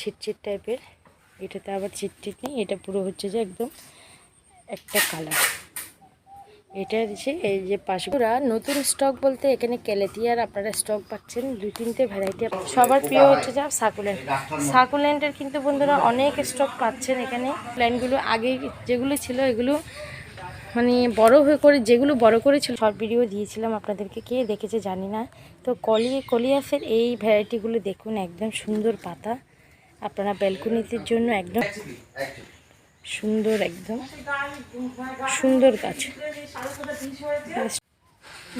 ছিটছিট টাইপের। এটাতে আবার ছিটছিট নেই, এটা পুরো হচ্ছে যে একদম একটা কালার। এটা হচ্ছে এই যে পাশগুলা নতুন স্টক বলতে এখানে কেলেতিয়ার আপনারা স্টক পাচ্ছেন দু তিনটে ভ্যারাইটি সবার প্রিয় হচ্ছে যা সাকুলেন্ট। সাকুলেন্টের কিন্তু বন্ধুরা অনেক স্টক পাচ্ছেন এখানে। প্ল্যানগুলো আগে যেগুলো ছিল এগুলো মানে বড় হয়ে করে যেগুলো বড় করেছিল, সব ভিডিও দিয়েছিলাম আপনাদেরকে। কে দেখেছে জানি না। তো কলি কলিয়াসের এই ভ্যারাইটিগুলো দেখুন, একদম সুন্দর পাতা। আপনারা ব্যালকনিতে জন্য একদম সুন্দর একদম সুন্দর গাছ।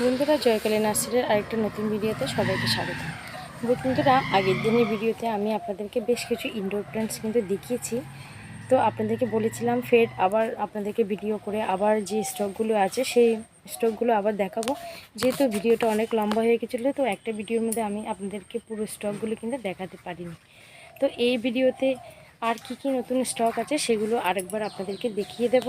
বন্ধুরা, জয়কালী নার্সারির আরেকটা নতুন ভিডিওতে সবাইকে স্বাগত। বন্ধুরা, আগের দিনের ভিডিওতে আমি আপনাদেরকে বেশ কিছু ইনডোর প্ল্যান্টস কিন্তু দেখিয়েছি। তো আপনাদেরকে বলেছিলাম, ফের আবার আপনাদেরকে ভিডিও করে আবার যে স্টকগুলো আছে, সেই স্টকগুলো আবার দেখাবো। যেহেতু ভিডিওটা অনেক লম্বা হয়ে গেছিল, তো একটা ভিডিওর মধ্যে আমি আপনাদেরকে পুরো স্টকগুলো কিন্তু দেখাতে পারিনি। তো এই ভিডিওতে আর কি কি নতুন স্টক আছে সেগুলো আরেকবার আপনাদেরকে দেখিয়ে দেব।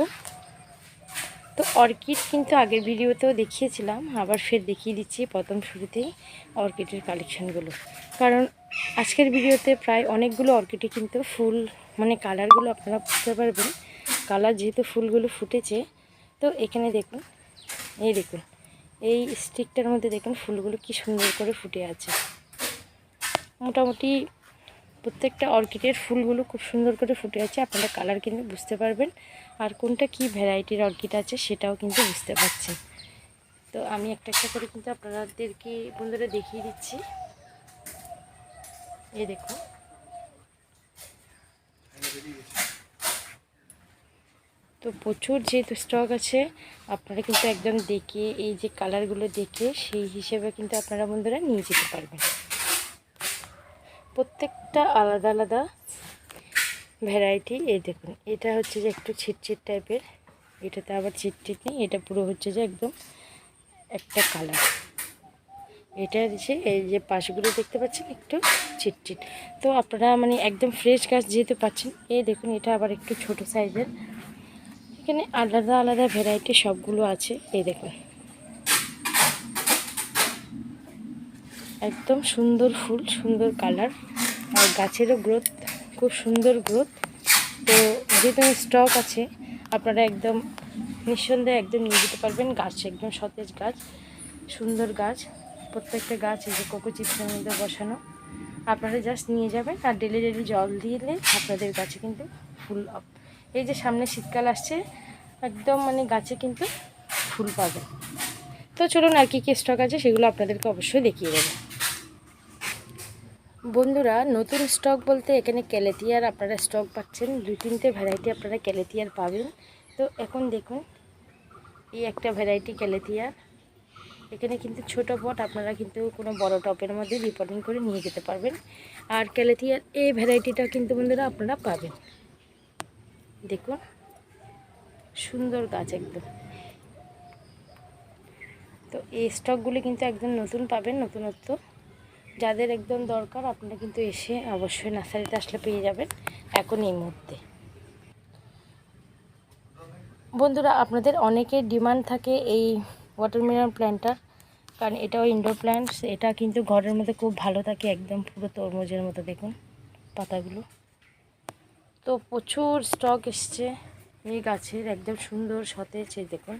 তো অর্কিড কিন্তু আগের ভিডিওতেও দেখিয়েছিলাম, আবার ফের দেখিয়ে দিচ্ছি প্রথম শুরুতেই অর্কিডের কালেকশানগুলো কারণ আজকের ভিডিওতে প্রায় অনেকগুলো অর্কিডে কিন্তু ফুল মানে কালারগুলো আপনারা বুঝতে পারবেন। কালার যেহেতু ফুলগুলো ফুটেছে, তো এখানে দেখুন, এই দেখুন, এই স্টিকটার মধ্যে দেখুন ফুলগুলো কি সুন্দর করে ফুটে আছে। মোটামুটি প্রত্যেকটা অর্কিডের ফুলগুলো খুব সুন্দর করে ফুটে আছে, আপনারা কালার কিন্তু বুঝতে পারবেন। আর কোনটা কি ভ্যারাইটির অর্কিড আছে সেটাও কিন্তু বুঝতে পারছেন। তো আমি একটা একটা করে কিন্তু আপনাদেরকে বন্ধুরা দেখিয়ে দিচ্ছি। এই দেখুন। তো প্রচুর যেহেতু স্টক আছে, আপনারা কিন্তু একদম দেখে, এই যে কালারগুলো দেখে, সেই হিসেবে কিন্তু আপনারা বন্ধুরা নিয়ে যেতে পারবেন। প্রত্যেকটা আলাদা আলাদা ভ্যারাইটি এই দেখুন, এটা হচ্ছে যে একটু ছিটছিট টাইপের এটাতে আবার ছিটছিট নেই, এটা পুরো হচ্ছে যে একদম একটা কালার এটা হচ্ছে এই যে পাশগুলো দেখতে পাচ্ছেন, একটু চিটচিট তো আপনারা মানে একদম ফ্রেশ গাছ যেহেতু পাচ্ছেন, এই দেখুন, এটা আবার একটু ছোট সাইজের এখানে আলাদা আলাদা ভ্যারাইটি সবগুলো আছে, এই দেখুন। একদম সুন্দর ফুল, সুন্দর কালার। আর গাছেরও গ্রোথ খুব সুন্দর গ্রোথ তো যেহেতু স্টক আছে, আপনারা একদম নিঃসন্দেহে একদম নিয়ে যেতে পারবেন গাছ, একদম সতেজ গাছ, সুন্দর গাছ। প্রত্যেকটা গাছ এই যে কোকো চিপসের মধ্যে বসানো। আপনারা জাস্ট নিয়ে যাবেন আর ডেলি ডেলি জল দিলে আপনাদের গাছে কিন্তু ফুল আপ এই যে সামনে শীতকাল আসছে, একদম মানে গাছে কিন্তু ফুল পাবে তো চলুন আর কী কী স্টক আছে সেগুলো আপনাদেরকে অবশ্যই দেখিয়ে দেবো। বন্ধুরা, নতুন স্টক বলতে এখানে ক্যালেতিয়ার আপনারা স্টক পাচ্ছেন। দুই তিনটে ভ্যারাইটি আপনারা ক্যালেতিয়ার পাবেন। তো এখন দেখুন, এই একটা ভ্যারাইটি ক্যালেতিয়ার এখানে কিন্তু ছোট পট আপনারা কিন্তু কোনো বড় টপের মধ্যে রিপোর্টিং করে নিয়ে যেতে পারবেন। আর ক্যালেথিয়ার এই ভ্যারাইটিটা কিন্তু বন্ধুরা আপনারা পাবেন। দেখুন, সুন্দর গাছ একদম। তো এই স্টকগুলি কিন্তু একদম নতুন পাবেন, নতুনত্ব। যাদের একদম দরকার, আপনারা কিন্তু এসে অবশ্যই নার্সারিতে আসলে পেয়ে যাবেন এখন এই মুহূর্তে। বন্ধুরা, আপনাদের অনেকের ডিমান্ড থাকে এই ওয়াটারমেলন প্ল্যান্টটার কারণ এটাও ইনডোর প্ল্যান্টস এটা কিন্তু ঘরের মধ্যে খুব ভালো থাকে, একদম পুরো তরমুজের মতো দেখুন পাতাগুলো। তো প্রচুর স্টক এসছে এই গাছের, একদম সুন্দর সতেজ দেখুন।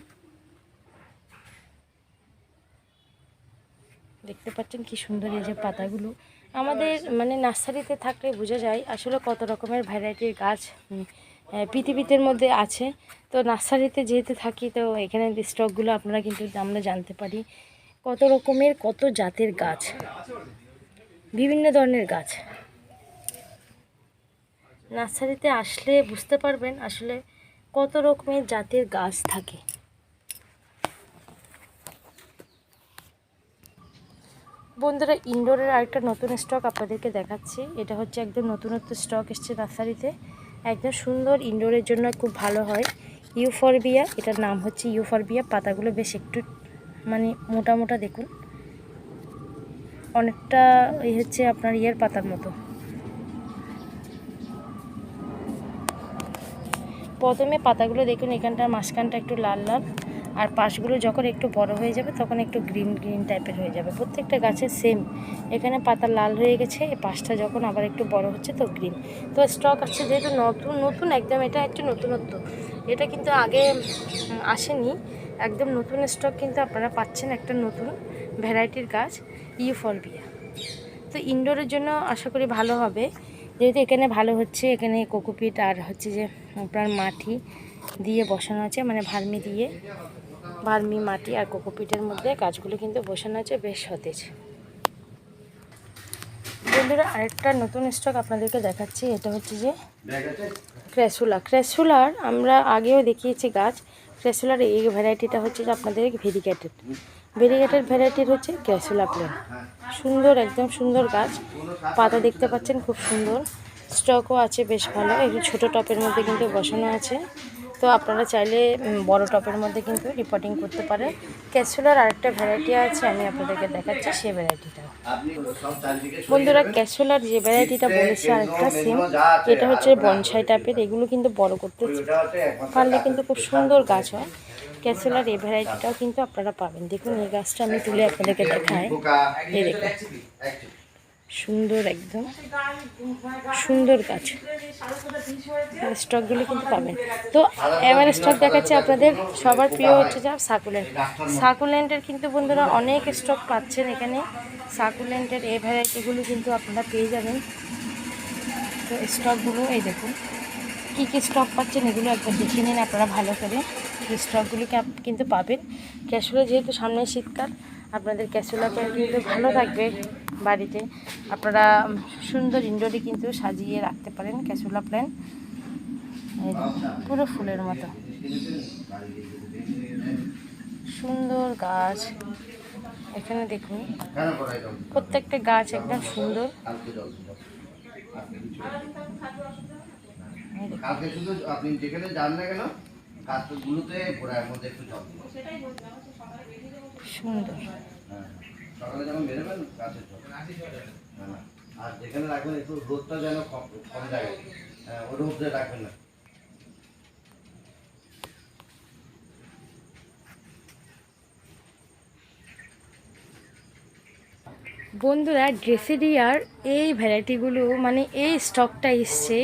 দেখতে পাচ্ছেন কি সুন্দর এই যে পাতাগুলো। আমাদের মানে নার্সারিতে থাকলে বোঝা যায় আসলে কত রকমের ভ্যারাইটির গাছ পৃথিবীতের মধ্যে আছে। তো নার্সারিতে যেহেতু থাকি, তো এখানে স্টকগুলো আপনারা কিন্তু আমরা জানতে পারি কত রকমের, কত জাতের গাছ। বিভিন্ন ধরনের গাছ। নার্সারিতে আসলে বুঝতে পারবেন আসলে কত রকমের জাতের গাছ থাকে। বন্ধুরা ইনডোরের আরেকটা নতুন স্টক আপনাদেরকে দেখাচ্ছি। এটা হচ্ছে একদম নতুনত্ব স্টক এসছে নার্সারিতে একদম সুন্দর ইনডোরের জন্য খুব ভালো হয়। ইউফরবিয়া এটার নাম হচ্ছে ইউফরবিয়া পাতাগুলো বেশ একটু মানে মোটা মোটা দেখুন। অনেকটা এই হচ্ছে আপনার ইয়ের পাতার মতো। প্রথমে পাতাগুলো দেখুন, এখানটার মাঝখানটা একটু লাল লাল। আর পাশগুলো যখন একটু বড় হয়ে যাবে তখন একটু গ্রিন গ্রিন টাইপের হয়ে যাবে। প্রত্যেকটা গাছের সেম এখানে পাতা লাল হয়ে গেছে এই পাশটা যখন আবার একটু বড় হচ্ছে তো গ্রিন তো স্টক আছে যেহেতু নতুন নতুন, একদম এটা একটু নতুনত্ব। এটা কিন্তু আগে আসেনি। একদম নতুন স্টক কিন্তু আপনারা পাচ্ছেন একটা নতুন ভ্যারাইটির গাছ ইউফলবিয়া তো ইনডোরের জন্য আশা করি ভালো হবে। যেহেতু এখানে ভালো হচ্ছে, এখানে কোকোপিট আর হচ্ছে যে আপনার মাটি দিয়ে বসানো আছে মানে ভার্মি দিয়ে। ভার্মি মাটি আর কোকোপিটের মধ্যে গাছগুলো কিন্তু বসানো আছে বেশ সতেজ। বন্ধুরা, আরেকটা নতুন স্টক আপনাদেরকে দেখাচ্ছি, এটা হচ্ছে যে ক্রেসুলা ক্রেসুলার আমরা আগেও দেখিয়েছি গাছ। ক্রেসুলার এই ভ্যারাইটিটা হচ্ছে যে আপনাদের ভেরিগেটেড ভেরিগেটেড ভ্যারাইটির হচ্ছে ক্রেসুলা প্লেন সুন্দর, একদম সুন্দর গাছ। পাতা দেখতে পাচ্ছেন, খুব সুন্দর। স্টকও আছে, বেশ ভালো। একটু ছোটো টপের মধ্যে কিন্তু বসানো আছে। তো আপনারা চাইলে বড় টপের মধ্যে কিন্তু রিপোর্টিং করতে পারেন। ক্যাসুলার আরেকটা ভ্যারাইটি আছে, আমি আপনাদেরকে দেখাচ্ছি সেই ভ্যারাইটিটা বন্ধুরা, ক্যাসুলার যে ভ্যারাইটিটা বলেছে, আরেকটা সেম এটা হচ্ছে বনসাই টাইপের, এগুলো কিন্তু বড় করতে পারলে কিন্তু খুব সুন্দর গাছ হয়। ক্যাসুলার এই ভ্যারাইটিটাও কিন্তু আপনারা পাবেন। দেখুন, এই গাছটা আমি তুলে আপনাদেরকে দেখাই। এই দেখুন। সুন্দর একদম। সুন্দর গাছ। স্টকগুলি কিন্তু পাবেন। তো এবার স্টক দেখাচ্ছে আপনাদের। সবার প্রিয় হচ্ছে যা সাকুলেন্ট। সাকুলেন্টের কিন্তু বন্ধুরা অনেক স্টক পাচ্ছেন এখানে। সাকুলেন্টের এই ভ্যারাইটিগুলো কিন্তু আপনারা পেয়ে যাবেন। তো স্টকগুলো এই দেখুন। কী কী স্টক পাচ্ছেন এগুলো একবার দেখে নিন আপনারা ভালো করে। স্টকগুলিকে কিন্তু পাবেন। ক্যাশুলা যেহেতু সামনে শীতকাল আপনাদের ক্যাশুলা প্যান কিন্তু ভালো থাকবে বাড়িতে। আপনারা সুন্দর ইনডোরে কিন্তু সাজিয়ে রাখতে পারেন ক্যাশুলা প্ল্যান পুরো ফুলের মতো। সুন্দর গাছ। এখানে দেখুন, প্রত্যেকটা গাছ একদম সুন্দর। কালকে শুধু আপনি যেখানে যান না কেন, গাছগুলোতে গোড়ার মধ্যে একটু জল দিন সুন্দর। হ্যাঁ সকালে যখন বেরোবেন গাছের আর যেখানে রাখবেন একটু রোদটা যেন কম কম যায় ওর মধ্যে রাখবেন না। বন্ধুরা ড্রেসেরিয়ার এই ভ্যারাইটিগুলো মানে এই স্টকটা এসছে।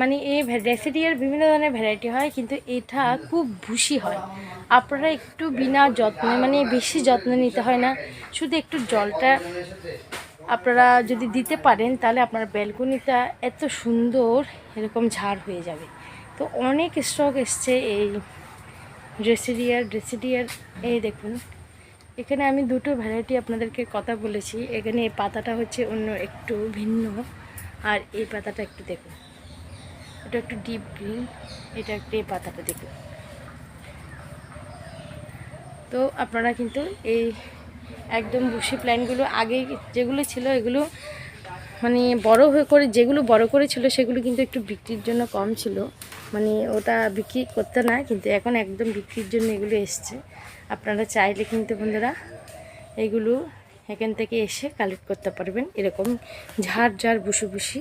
মানে এই ড্রেসেরিয়ার বিভিন্ন ধরনের ভ্যারাইটি হয় কিন্তু এটা খুব ভুসি হয়। আপনারা একটু বিনা যত্নে মানে বেশি যত্ন নিতে হয় না। শুধু একটু জলটা আপনারা যদি দিতে পারেন, তাহলে আপনার ব্যালকনিটা এত সুন্দর, এরকম ঝাড় হয়ে যাবে। তো অনেক স্টক এসছে এই ড্রেসিডিয়ার ড্রেসিডিয়ার এই দেখুন। এখানে আমি দুটো ভ্যারাইটি আপনাদেরকে কথা বলেছি। এখানে এই পাতাটা হচ্ছে অন্য একটু ভিন্ন, আর এই পাতাটা একটু দেখুন। এটা একটু ডিপ গ্রিন এটা একটু এই পাতাটা দেখুন। তো আপনারা কিন্তু এই একদম বুশি প্ল্যান্টগুলো আগে যেগুলো ছিল এগুলো মানে বড় হয়ে করে যেগুলো বড় করেছিল সেগুলো কিন্তু একটু বিক্রির জন্য কম ছিল। মানে ওটা বিক্রি করতে না, কিন্তু এখন একদম বিক্রির জন্য এগুলো এসছে। আপনারা চাইলে কিন্তু বন্ধুরা এগুলো এখান থেকে এসে কালেক্ট করতে পারবেন। এরকম ঝাড় ঝাড় বুসি বুসি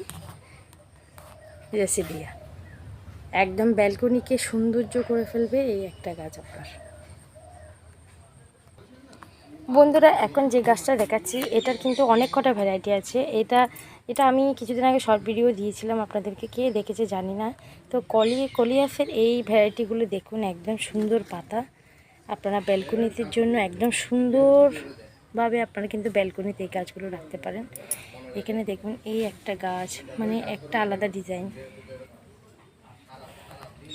রেসিডিয়া একদম ব্যালকনিকে সৌন্দর্য করে ফেলবে এই একটা গাছ আপনার। বন্ধুরা, এখন যে গাছটা দেখাচ্ছি, এটার কিন্তু অনেক কটা ভ্যারাইটি আছে। এটা এটা আমি কিছুদিন আগে শর্ট ভিডিও দিয়েছিলাম আপনাদেরকে, কে দেখেছে জানি না। তো কলি কলিয়াসের এই ভ্যারাইটিগুলো দেখুন, একদম সুন্দর পাতা। আপনারা ব্যালকনিতে জন্য একদম সুন্দরভাবে আপনারা কিন্তু ব্যালকনিতে এই গাছগুলো রাখতে পারেন। এখানে দেখুন, এই একটা গাছ মানে একটা আলাদা ডিজাইন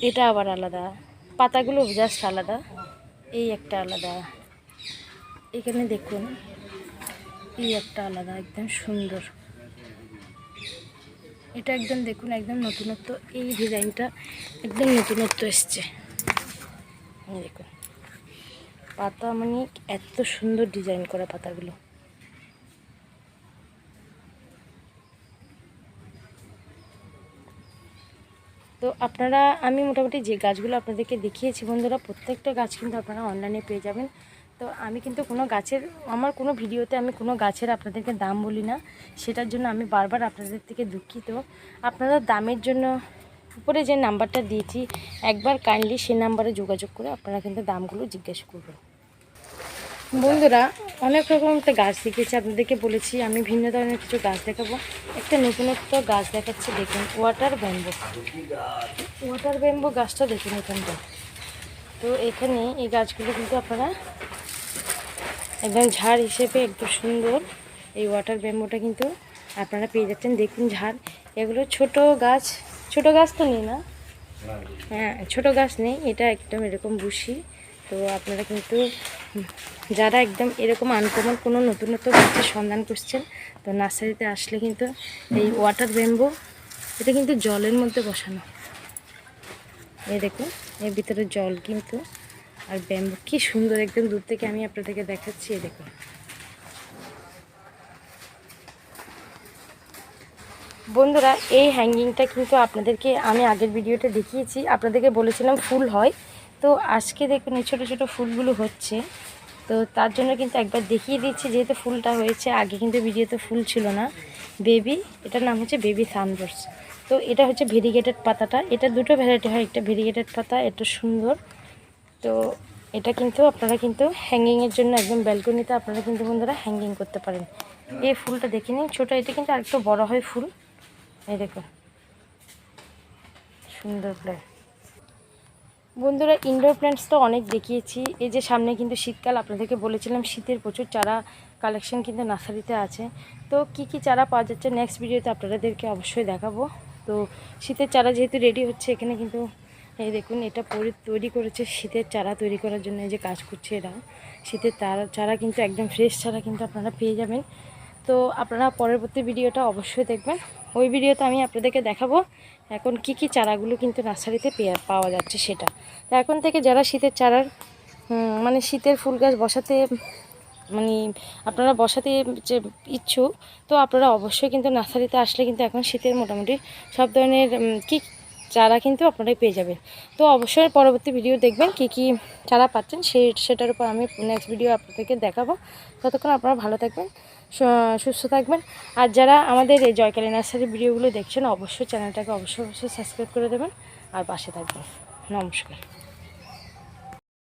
এটা আবার আলাদা। পাতাগুলো জাস্ট আলাদা। এই একটা আলাদা। এখানে দেখুন, এই একটা আলাদা, একদম সুন্দর। এটা একদম দেখুন, একদম নতুনত্ব, এই ডিজাইনটা একদম নতুনত্ব এসছে। দেখুন, পাতা মানে এত সুন্দর ডিজাইন করা পাতাগুলো। তো আপনারা, আমি মোটামুটি যে গাছগুলো আপনাদেরকে দেখিয়েছি বন্ধুরা, প্রত্যেকটা গাছ কিন্তু আপনারা অনলাইনে পেয়ে যাবেন। তো আমি কিন্তু কোনো গাছের, আমার কোনো ভিডিওতে আমি কোনো গাছের আপনাদেরকে দাম বলি না। সেটার জন্য আমি বারবার আপনাদের থেকে দুঃখিত। আপনারা দামের জন্য, উপরে যে নাম্বারটা দিয়েছি, একবার কাইন্ডলি সেই নাম্বারে যোগাযোগ করে আপনারা কিন্তু দামগুলো জিজ্ঞেস করবেন। বন্ধুরা, অনেক রকম একটা গাছ দেখিয়েছি আপনাদেরকে বলেছি, আমি ভিন্ন ধরনের কিছু গাছ দেখাবো। একটা নতুনত্ব গাছ দেখাচ্ছি, দেখুন ওয়াটার ব্যাম্বো ওয়াটার ব্যাম্বো গাছটা দেখুন এখানটা তো এখানে এই গাছগুলো কিন্তু আপনারা একদম ঝাড় হিসেবে একদম সুন্দর। এই ওয়াটার ব্যাম্বোটা কিন্তু আপনারা পেয়ে যাচ্ছেন। দেখুন ঝাড়। এগুলো ছোট গাছ। ছোট গাছ তো নেই না? হ্যাঁ ছোটো গাছ নেই। এটা একদম এরকম বুশি তো আপনারা কিন্তু যারা একদম এরকম আনকমন কোনো নতুনত্ব গাছের সন্ধান করছেন তো নার্সারিতে আসলে কিন্তু এই ওয়াটার ব্যাম্বো এটা কিন্তু জলের মধ্যে বসানো। এই দেখুন, এর ভিতরে জল কিন্তু আর ব্যাম্বু, কি সুন্দর একদম দূর থেকে আমি আপনাদেরকে দেখাচ্ছি দেখুন। বন্ধুরা, এই হ্যাঙ্গিংটা কিন্তু আপনাদেরকে আমি আগের ভিডিওটা দেখিয়েছি, আপনাদেরকে বলেছিলাম ফুল হয়। তো আজকে দেখুন, এই ছোটো ছোটো ফুলগুলো হচ্ছে। তো তার জন্য কিন্তু একবার দেখিয়ে দিচ্ছি, যেহেতু ফুলটা হয়েছে, আগে কিন্তু ভিডিওতে ফুল ছিল না। বেবি, এটার নাম হচ্ছে বেবি সানবার্স তো এটা হচ্ছে ভেরিগেটেড পাতাটা। এটা দুটো ভ্যারাইটি হয়, একটা ভেরিগেটেড পাতা এটা সুন্দর। তো এটা কিন্তু আপনারা কিন্তু হ্যাঙ্গিংয়ের জন্য একদম ব্যালকনিতে আপনারা কিন্তু বন্ধুরা হ্যাঙ্গিং করতে পারেন। এই ফুলটা দেখে নিন, ছোটো, এটা কিন্তু আরেকটু বড় হয় ফুল। এই দেখো সুন্দর প্ল্যান বন্ধুরা ইনডোর প্ল্যান্টস তো অনেক দেখিয়েছি। এই যে সামনে কিন্তু শীতকাল, আপনাদেরকে বলেছিলাম শীতের প্রচুর চারা কালেকশন কিন্তু নার্সারিতে আছে। তো কি কি চারা পাওয়া যাচ্ছে নেক্সট ভিডিওতে আপনাদেরকে অবশ্যই দেখাবো। তো শীতের চারা যেহেতু রেডি হচ্ছে, এখানে কিন্তু এই দেখুন, এটা পরি- তৈরি করেছে শীতের চারা তৈরি করার জন্য, এই যে কাজ করছে এরা। শীতের চারা চারা কিন্তু একদম ফ্রেশ চারা কিন্তু আপনারা পেয়ে যাবেন। তো আপনারা পরবর্তী ভিডিওটা অবশ্যই দেখবেন। ওই ভিডিওতে আমি আপনাদেরকে দেখাবো এখন কি কি চারাগুলো কিন্তু নার্সারিতে পাওয়া যাচ্ছে সেটা। তো এখন থেকে যারা শীতের চারার মানে শীতের ফুল গাছ বসাতে মানে আপনারা বসাতে যে ইচ্ছুক, তো আপনারা অবশ্যই কিন্তু নার্সারিতে আসলে কিন্তু এখন শীতের মোটামুটি সব ধরনের কি চারা কিন্তু আপনারাই পেয়ে যাবেন। তো অবশ্যই পরবর্তী ভিডিও দেখবেন কি কি চারা পাচ্ছেন সেই সেটার উপর আমি নেক্সট ভিডিও আপনাদেরকে দেখাবো। ততক্ষণ আপনারা ভালো থাকবেন সুস্থ থাকবেন। আর যারা আমাদের এই জয়কালী নার্সারির ভিডিওগুলো দেখছেন, অবশ্যই চ্যানেলটাকে অবশ্যই অবশ্যই সাবস্ক্রাইব করে দেবেন। আর পাশে থাকবেন। নমস্কার।